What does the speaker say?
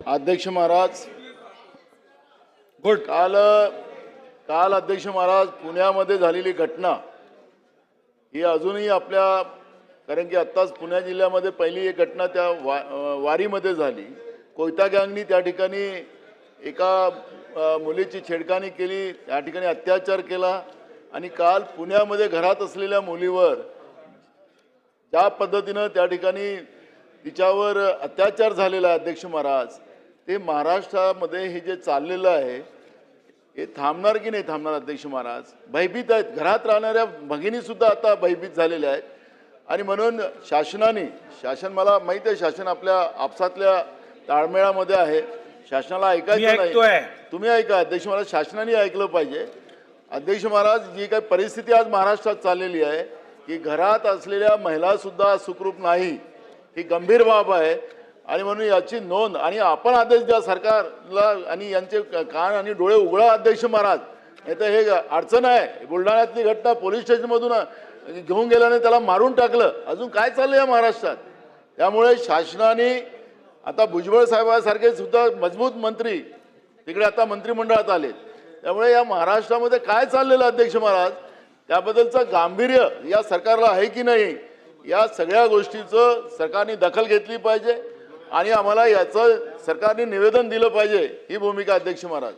अध्यक्ष महाराज गुड. काल काल अध्यक्ष महाराज पुण्यामध्ये झालेली घटना ही अजूनही आपल्या कारण की आत्ताच पुणे जिल्ह्यामध्ये पहिली एक घटना त्या वा वारीमध्ये झाली. कोयता गँगनी त्या ठिकाणी एका मुलीची छेडखानी केली त्या ठिकाणी अत्याचार केला आणि काल पुण्यामध्ये घरात असलेल्या मुलीवर ज्या पद्धतीनं त्या ठिकाणी तिच्यावर अत्याचार झालेला आहे अध्यक्ष महाराज ते महाराष्ट्रामध्ये हे जे चाललेलं आहे हे थांबणार की नाही थांबणार अध्यक्ष महाराज? भयभीत आहेत. घरात राहणाऱ्या भगिनी सुद्धा आता भयभीत झालेल्या आहेत. आणि म्हणून शासनाने शासन मला माहीत आहे शासन आपल्या आपसातल्या ताळमेळामध्ये आहे. शासनाला ऐकायचं. नाही. तुम्ही ऐका. अध्यक्ष महाराज शासनाने ऐकलं पाहिजे. अध्यक्ष महाराज जी काही परिस्थिती आज महाराष्ट्रात चाललेली आहे की घरात असलेल्या महिला सुद्धा सुखरूप नाही ही गंभीर बाब आहे. आणि म्हणून याची नोंद आणि आपण आदेश द्या सरकारला आणि यांचे कान आणि डोळे उघडा अध्यक्ष महाराज. नाही तर हे अडचण आहे. बुलढाण्यातली घटना पोलीस स्टेशनमधून घेऊन गेल्याने त्याला मारून टाकलं. अजून काय चाललं या महाराष्ट्रात? त्यामुळे शासनाने आता भुजबळ साहेबांसारखे सुद्धा मजबूत मंत्री तिकडे आता मंत्रिमंडळात आले त्यामुळे या महाराष्ट्रामध्ये काय चाललेलं अध्यक्ष महाराज? त्याबद्दलचं गांभीर्य या सरकारला आहे की नाही? या सगळ्या गोष्टीचं सरकारने दखल घेतली पाहिजे. आणि आम्हाला याचं सरकारने निवेदन दिलं पाहिजे ही भूमिका अध्यक्ष महाराज.